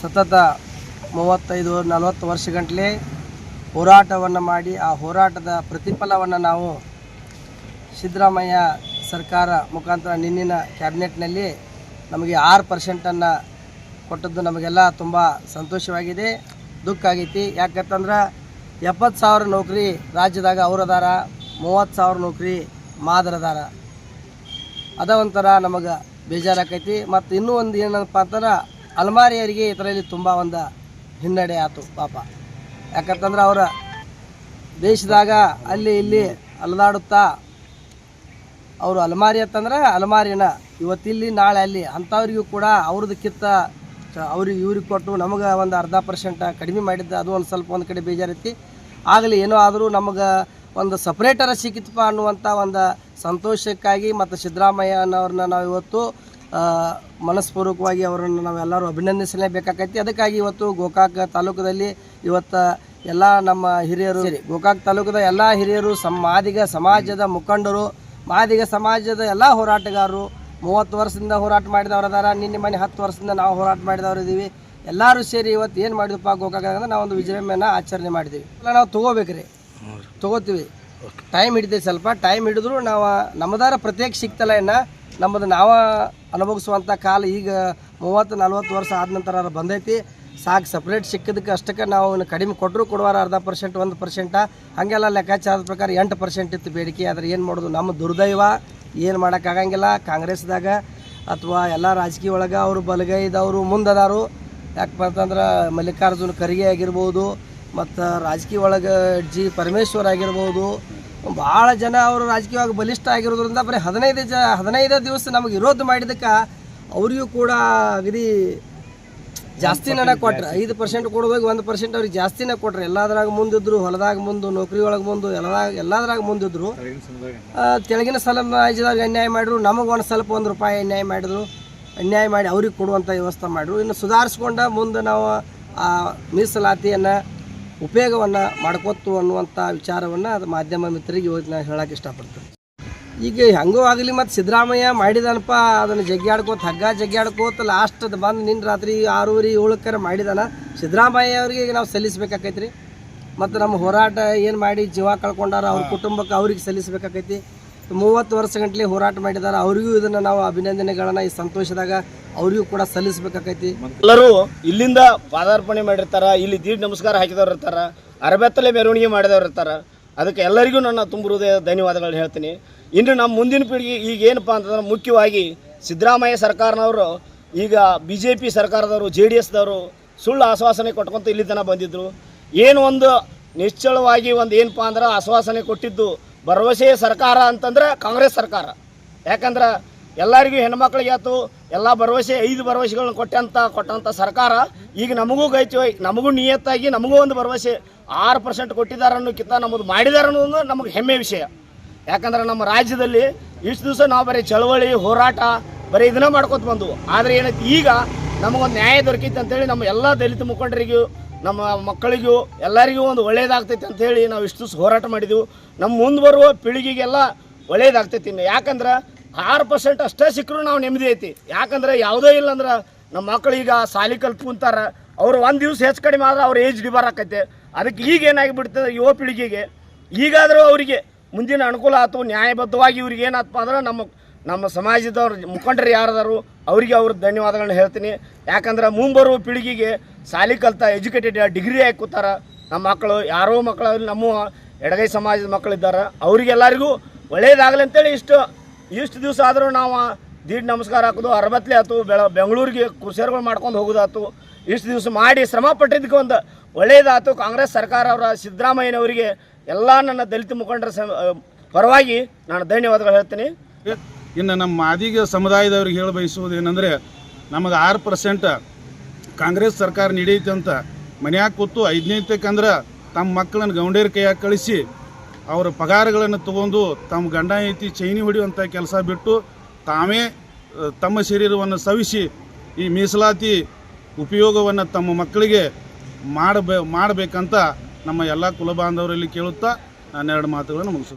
ಸತತ ಮೂವತ್ತೈದು, ನಲವತ್ತು ವರ್ಷಗಂಟಲೆ ಹೋರಾಟವನ್ನು ಮಾಡಿ, ಆ ಹೋರಾಟದ ಪ್ರತಿಫಲವನ್ನು ನಾವು ಸಿದ್ದರಾಮಯ್ಯ ಸರ್ಕಾರ ಮುಖಾಂತರ ನಿನ್ನಿನ ಕ್ಯಾಬಿನೆಟ್ನಲ್ಲಿ ನಮಗೆ ಆರು ಪರ್ಸೆಂಟನ್ನು ಕೊಟ್ಟದ್ದು ನಮಗೆಲ್ಲ ತುಂಬ ಸಂತೋಷವಾಗಿದೆ, ದುಃಖ ಆಗೈತಿ. ಯಾಕಂತಂದ್ರೆ ಎಪ್ಪತ್ತು ಸಾವಿರ ನೌಕರಿ ರಾಜ್ಯದಾಗ ಅವ್ರದಾರ ಮೂವತ್ತು ಸಾವಿರ ನೌಕರಿ ಮಾದರದಾರ ಅದ ಒಂಥರ ನಮಗೆ ಬೇಜಾರಾಕೈತಿ. ಮತ್ತು ಇನ್ನೂ ಒಂದು ಏನಪ್ಪ ಅಂತಂದ್ರೆ ಅಲ್ಮಾರಿಯರಿಗೆ ಇದರಲ್ಲಿ ತುಂಬ ಒಂದು ಹಿನ್ನಡೆ ಆಯಿತು ಪಾಪ. ಯಾಕಂತಂದ್ರೆ ಅವರ ದೇಶದಾಗ ಅಲ್ಲಿ ಇಲ್ಲಿ ಅಲದಾಡುತ್ತಾ ಅವರು ಅಲಮಾರಿ ಅಂತಂದ್ರೆ ಅಲಮಾರಿನ ಇವತ್ತಿಲ್ಲಿ ನಾಳೆ ಅಲ್ಲಿ ಅಂಥವ್ರಿಗೂ ಕೂಡ ಅವ್ರದ್ದು ಕಿತ್ತ ಅವ್ರಿಗೆ ಇವ್ರಿಗೆ ಕೊಟ್ಟು ನಮಗೆ ಒಂದು ಅರ್ಧ ಪರ್ಸೆಂಟ್ ಕಡಿಮೆ ಮಾಡಿದ್ದ ಅದು ಒಂದು ಸ್ವಲ್ಪ ಒಂದು ಕಡೆ ಬೇಜಾರೈತಿ. ಆಗಲಿ ಏನೋ ಆದರೂ ನಮಗೆ ಒಂದು ಸಪ್ರೇಟರ ಸಿಕ್ಕಿತಪ್ಪ ಅನ್ನುವಂಥ ಒಂದು ಸಂತೋಷಕ್ಕಾಗಿ ಮತ್ತು ಸಿದ್ದರಾಮಯ್ಯನವ್ರನ್ನ ನಾವು ಇವತ್ತು ಮನಸ್ಪೂರ್ವಕವಾಗಿ ಅವರನ್ನು ನಾವೆಲ್ಲರೂ ಅಭಿನಂದಿಸಲೇಬೇಕಾಗೈತಿ. ಅದಕ್ಕಾಗಿ ಇವತ್ತು ಗೋಕಾಕ್ ತಾಲೂಕದಲ್ಲಿ ಇವತ್ತು ಎಲ್ಲ ನಮ್ಮ ಹಿರಿಯರು ಸೇರಿ. ಗೋಕಾಕ್ ತಾಲೂಕದ ಎಲ್ಲ ಹಿರಿಯರು ಸಮ್ ಮಾದಿಗ ಸಮಾಜದ ಮುಖಂಡರು ಮಾದಿಗ ಸಮಾಜದ ಎಲ್ಲ ಹೋರಾಟಗಾರರು ಮೂವತ್ತು ವರ್ಷದಿಂದ ಹೋರಾಟ ಮಾಡಿದವರು ಅದಾರ ನಿನ್ನೆ ಮನೆ ಹತ್ತು ವರ್ಷದಿಂದ ನಾವು ಹೋರಾಟ ಮಾಡಿದವರು ಇದ್ದೀವಿ ಎಲ್ಲರೂ ಸೇರಿ ಇವತ್ತು ಏನು ಮಾಡಿದಪ್ಪ ಗೋಕಾಕ್ ಅಂದ್ರೆ ಒಂದು ವಿಜೃಂಭಣೆಯನ್ನು ಆಚರಣೆ ಮಾಡಿದ್ದೀವಿ ಎಲ್ಲ ನಾವು ತೊಗೋಬೇಕ್ರಿ. ತೊಗೋತೀವಿ. ಟೈಮ್ ಹಿಡಿದೆ ಸ್ವಲ್ಪ. ಟೈಮ್ ಹಿಡಿದ್ರು ನಾವು ನಮ್ಮದಾರ ಪ್ರತ್ಯೇಕ ಸಿಕ್ತಲ್ಲ ಇನ್ನು ನಮ್ಮದು ನಾವು ಅನುಭವಿಸುವಂಥ ಕಾಲ ಈಗ ಮೂವತ್ತು, ನಲ್ವತ್ತು ವರ್ಷ ಆದ ನಂತರ ಬಂದೈತಿ. ಸಾಕು ಸಪ್ರೇಟ್ ಸಿಕ್ಕಿದಕ್ಕೆ ಅಷ್ಟಕ್ಕೆ ನಾವು ಕಡಿಮೆ ಕೊಟ್ಟರು ಕೊಡುವಾರ ಅರ್ಧ ಪರ್ಸೆಂಟ್ ಒಂದು ಪರ್ಸೆಂಟ ಹಾಗೆಲ್ಲ ಲೆಕ್ಕಾಚಾರದ ಪ್ರಕಾರ ಎಂಟು ಪರ್ಸೆಂಟ್ ಇತ್ತು ಬೇಡಿಕೆ. ಆದರೆ ಏನು ಮಾಡೋದು? ನಮ್ಮ ದುರ್ದೈವ ಏನು ಮಾಡೋಕ್ಕಾಗಂಗಿಲ್ಲ ಕಾಂಗ್ರೆಸ್ದಾಗ ಅಥವಾ ಎಲ್ಲ ರಾಜಕೀಯ ಒಳಗೆ ಅವರು ಬಲಗೈದವರು, ಮುಂದದಾರು. ಯಾಕಪ್ಪ ಅಂತಂದ್ರೆ ಮಲ್ಲಿಕಾರ್ಜುನ ಖರ್ಗೆ ಆಗಿರ್ಬೋದು, ಮತ್ತು ರಾಜಕೀಯ ಒಳಗೆ ಜಿ ಪರಮೇಶ್ವರ್ ಆಗಿರ್ಬೋದು ಭಾಳ ಜನ ಅವರು ರಾಜಕೀಯವಾಗಿ ಬಲಿಷ್ಠ ಆಗಿರೋದ್ರಿಂದ ಬರೀ ಹದಿನೈದು ಜ, ಹದಿನೈದು ದಿವಸ ನಮಗೆ ವಿರೋಧ ಮಾಡಿದ್ದಕ್ಕೆ ಅವರಿಗೂ ಕೂಡ ಅಗದಿ ಜಾಸ್ತಿನ ಕೊಟ್ರೆ. ಐದು ಪರ್ಸೆಂಟ್ ಕೊಡೋದಾಗ ಒಂದು ಪರ್ಸೆಂಟ್ ಅವ್ರಿಗೆ ಜಾಸ್ತಿನೇ ಕೊಟ್ರೆ. ಎಲ್ಲದ್ರಾಗ ಮುಂದಿದ್ರು, ಹೊಲದಾಗ ಮುಂದು, ನೌಕರಿ ಒಳಗೆ ಮುಂದು ಎಲ್ಲದಾಗ ಎಲ್ಲದ್ರಾಗ ಮುಂದಿದ್ರು. ತೆಳಗಿನ ಸಮಾಜದಾಗ ಅನ್ಯಾಯ ಮಾಡಿದ್ರು, ನಮಗೆ ಒಂದು ಸ್ವಲ್ಪ ಒಂದು ರೂಪಾಯಿ ಅನ್ಯಾಯ ಮಾಡಿದ್ರು. ಅನ್ಯಾಯ ಮಾಡಿ ಅವ್ರಿಗೆ ಕೊಡುವಂಥ ವ್ಯವಸ್ಥೆ ಮಾಡಿದ್ರು. ಇನ್ನು ಸುಧಾರಿಸ್ಕೊಂಡ ಮುಂದೆ ನಾವು ಆ ಮೀಸಲಾತಿಯನ್ನು ಉಪಯೋಗವನ್ನು ಮಾಡ್ಕೊತು ಅನ್ನುವಂಥ ವಿಚಾರವನ್ನು ಅದು ಮಾಧ್ಯಮ ಮಿತ್ರರಿಗೆ ಇವತ್ತು ನಾನು ಹೇಳಕ್ಕೆ ಇಷ್ಟಪಡ್ತೀನಿ. ಈಗ ಹೆಂಗೂ ಆಗಲಿ ಮತ್ತು ಸಿದ್ದರಾಮಯ್ಯ ಮಾಡಿದಾನಪ್ಪ ಅದನ್ನು ಜಗ್ಗಾಡ್ಕೋತ ಹಗ್ಗ ಜಗ್ಗಾಡ್ಕೋತ ಲಾಸ್ಟ್ ಅದು ಬಂದು ನಿನ್ನ ರಾತ್ರಿ ಆರೂವರೆ ಏಳಕ್ಕರ ಮಾಡಿದಾನ. ಸಿದ್ದರಾಮಯ್ಯ ಅವರಿಗೆ ಈಗ ನಾವು ಸಲ್ಲಿಸ್ಬೇಕಾಕೈತಿ ರೀ ಮತ್ತು ನಮ್ಮ ಹೋರಾಟ ಏನು ಮಾಡಿ ಜೀವ ಕಳ್ಕೊಂಡಾರ ಅವ್ರ ಕುಟುಂಬಕ್ಕೆ ಅವ್ರಿಗೆ ಸಲ್ಲಿಸ್ಬೇಕಾಕೈತಿ. ಮೂವತ್ತು ವರ್ಷ ಗಂಟಲೆ ಹೋರಾಟ ಮಾಡಿದಾರೆ ಅವರಿಗೂ ಇದನ್ನು ನಾವು ಅಭಿನಂದನೆಗಳನ್ನ ಈ ಸಂತೋಷದಾಗ ಅವರಿಗೂ ಕೂಡ ಸಲ್ಲಿಸಬೇಕಾಗೈತಿ. ಎಲ್ಲರೂ ಇಲ್ಲಿಂದ ಪಾದಾರ್ಪಣೆ ಮಾಡಿರ್ತಾರ, ಇಲ್ಲಿ ದೀಡ್ ನಮಸ್ಕಾರ ಹಾಕಿದವ್ರು ಇರ್ತಾರ, ಅರಬೆತ್ತಲೆ ಮೆರವಣಿಗೆ ಮಾಡಿದವ್ರು ಇರ್ತಾರ. ಅದಕ್ಕೆ ಎಲ್ಲರಿಗೂ ನನ್ನ ತುಂಬ ಹೃದಯ ಧನ್ಯವಾದಗಳನ್ನ ಹೇಳ್ತೀನಿ. ಇನ್ನು ನಮ್ಮ ಮುಂದಿನ ಪೀಳಿಗೆ ಈಗ ಏನಪ್ಪ ಅಂತಂದ್ರೆ ಮುಖ್ಯವಾಗಿ ಸಿದ್ದರಾಮಯ್ಯ ಸರ್ಕಾರನವರು, ಈಗ ಬಿ ಜೆ ಪಿ ಸರ್ಕಾರದವರು, ಜೆ ಡಿ ಎಸ್ದವರು ಸುಳ್ಳು ಆಶ್ವಾಸನೆ ಕೊಟ್ಕೊಂತ ಇಲ್ಲಿ ತನಕ ಬಂದಿದ್ದರು ಏನು ಒಂದು ನಿಶ್ಚಳವಾಗಿ ಒಂದು ಏನಪ್ಪ ಅಂದ್ರೆ ಆಶ್ವಾಸನೆ ಕೊಟ್ಟಿದ್ದು ಭರವಸೆಯ ಸರ್ಕಾರ ಅಂತಂದ್ರೆ ಕಾಂಗ್ರೆಸ್ ಸರ್ಕಾರ. ಯಾಕಂದ್ರೆ ಎಲ್ಲರಿಗೂ ಹೆಣ್ಮಕ್ಳಿಗೆ ಆಯ್ತು, ಎಲ್ಲ ಭರವಸೆ, ಐದು ಭರವಸೆಗಳನ್ನ ಕೊಟ್ಟಂತ ಕೊಟ್ಟಂಥ ಸರ್ಕಾರ ಈಗ ನಮಗೂ ಗೈಚು ನಮಗೂ ನಿಯತ್ತಾಗಿ ನಮಗೂ ಒಂದು ಭರವಸೆ ಆರು ಪರ್ಸೆಂಟ್ ಕೊಟ್ಟಿದ್ದಾರೆ ಅನ್ನೋಕ್ಕಿಂತ ನಮ್ಮದು ಮಾಡಿದಾರೆ ಅನ್ನೋದು ನಮಗೆ ಹೆಮ್ಮೆ ವಿಷಯ. ಯಾಕಂದ್ರೆ ನಮ್ಮ ರಾಜ್ಯದಲ್ಲಿ ಇಷ್ಟು ದಿವಸ ನಾವು ಬರೀ ಚಳವಳಿ, ಹೋರಾಟ, ಬರೀ ಇದನ್ನ ಮಾಡ್ಕೊತ ಬಂದವು. ಆದರೆ ಏನೈತಿ, ಈಗ ನಮಗೊಂದು ನ್ಯಾಯ ದೊರಕಿತ್ತು ಅಂತೇಳಿ ನಮ್ಮ ಎಲ್ಲ ದಲಿತ ಮುಖಂಡರಿಗೂ ನಮ್ಮ ಮಕ್ಕಳಿಗೂ ಎಲ್ಲರಿಗೂ ಒಂದು ಒಳ್ಳೇದಾಗ್ತೈತೆ ಅಂತೇಳಿ ನಾವು ಇಷ್ಟು ಹೋರಾಟ ಮಾಡಿದೆವು. ನಮ್ಮ ಮುಂದೆ ಬರುವ ಪೀಳಿಗೆಗೆಲ್ಲ ಒಳ್ಳೇದಾಗ್ತೈತಿ ಯಾಕಂದ್ರೆ ಆರು ಪರ್ಸೆಂಟ್ ಅಷ್ಟೇ ಸಿಕ್ಕರೂ ನಾವು ನೆಮ್ಮದಿ ಐತಿ. ಯಾಕಂದ್ರೆ ಯಾವುದೋ ಇಲ್ಲ ಅಂದ್ರೆ ನಮ್ಮ ಮಕ್ಕಳು ಈಗ ಸಾಲಿ ಕಲ್ತು ಕುಂತಾರ. ಅವ್ರು ಒಂದು ದಿವಸ ಹೆಚ್ಚು ಕಡಿಮೆ ಆದ್ರೆ ಅವ್ರ ಏಜ್ ಡಿಬಾರ್ ಆಕೈತೆ ಅದಕ್ಕೆ ಈಗ ಏನಾಗಿಬಿಡ್ತದೆ ಯುವ ಪೀಳಿಗೆಗೆ? ಈಗಾದರೂ ಅವರಿಗೆ ಮುಂದಿನ ಅನುಕೂಲ ಆಯ್ತು ನ್ಯಾಯಬದ್ಧವಾಗಿ ಇವ್ರಿಗೆ ಏನಾಯ್ತಪ್ಪ ಅಂದ್ರೆ ನಮ್ಮ ನಮ್ಮ ಸಮಾಜದವ್ರ ಮುಖಂಡರು ಯಾರದಾರು, ಅವರಿಗೆ ಅವ್ರ ಧನ್ಯವಾದಗಳನ್ನ ಹೇಳ್ತೀನಿ. ಯಾಕಂದ್ರೆ ಮುಂಬರುವ ಪೀಳಿಗೆಗೆ ಸಾಲಿ ಕಲ್ತ ಎಜುಕೇಟೆಡ್ ಡಿಗ್ರಿ ಆಗಿ ಕೂತಾರ ನಮ್ಮ ಮಕ್ಕಳು, ಯಾರೋ ಮಕ್ಕಳು, ನಮ್ಮ ಎಡಗೈ ಸಮಾಜದ ಮಕ್ಕಳಿದ್ದಾರೆ, ಅವರಿಗೆಲ್ಲರಿಗೂ ಒಳ್ಳೇದಾಗಲಿ ಅಂತೇಳಿ ಇಷ್ಟು ಇಷ್ಟು ದಿವಸ ಆದರೂ ನಾವು ದೀಡ್ ನಮಸ್ಕಾರ ಹಾಕೋದು ಅರಬತ್ಲೆ ಆಯ್ತು, ಬೆಳ, ಬೆಂಗಳೂರಿಗೆ ಕುರ್ಸೇರ್ಗಳು ಮಾಡ್ಕೊಂಡು ಹೋಗೋದಾಯ್ತು. ಇಷ್ಟು ದಿವಸ ಮಾಡಿ ಶ್ರಮ ಪಟ್ಟಿದ್ದಕ್ಕೆ ಒಂದು ಒಳ್ಳೇದಾಯ್ತು. ಕಾಂಗ್ರೆಸ್ ಸರ್ಕಾರ ಅವರ ಸಿದ್ದರಾಮಯ್ಯನವರಿಗೆ ಎಲ್ಲ ನನ್ನ ದಲಿತ ಮುಖಂಡರ ಪರವಾಗಿ ನಾನು ಧನ್ಯವಾದಗಳು ಹೇಳ್ತೀನಿ. ಇನ್ನು ನಮ್ಮ ಮಾದಿಗ ಸಮುದಾಯದವ್ರಿಗೆ ಹೇಳ ಏನಂದರೆ ನಮಗೆ ಆರು ಪರ್ಸೆಂಟ್ ಕಾಂಗ್ರೆಸ್ ಸರ್ಕಾರ ನೀಡೈತೆ ಅಂತ ಮನ್ಯಾಗ ಕೂತು ಐದನೇತಕ್ಕಂದ್ರೆ ತಮ್ಮ ಮಕ್ಕಳನ್ನು ಗೌಂಡೇರ ಕೈಯಾಗ ಕಳಿಸಿ ಅವರ ಪಗಾರಗಳನ್ನು ತಗೊಂಡು ತಮ್ಮ ಗಂಡ ಐತಿ ಚೈನಿ ಹೊಡೆಯುವಂಥ ಕೆಲಸ ಬಿಟ್ಟು ತಾವೇ ತಮ್ಮ ಶರೀರವನ್ನು ಸವಿಸಿ ಈ ಮೀಸಲಾತಿ ಉಪಯೋಗವನ್ನು ತಮ್ಮ ಮಕ್ಕಳಿಗೆ ಮಾಡಬೇ, ಮಾಡಬೇಕಂತ ನಮ್ಮ ಎಲ್ಲ ಕುಲಬಾಂಧವರಲ್ಲಿ ಕೇಳುತ್ತಾ ನಾನೆರಡು ಮಾತುಗಳನ್ನು ಮುಗಿಸುತ್ತೇನೆ.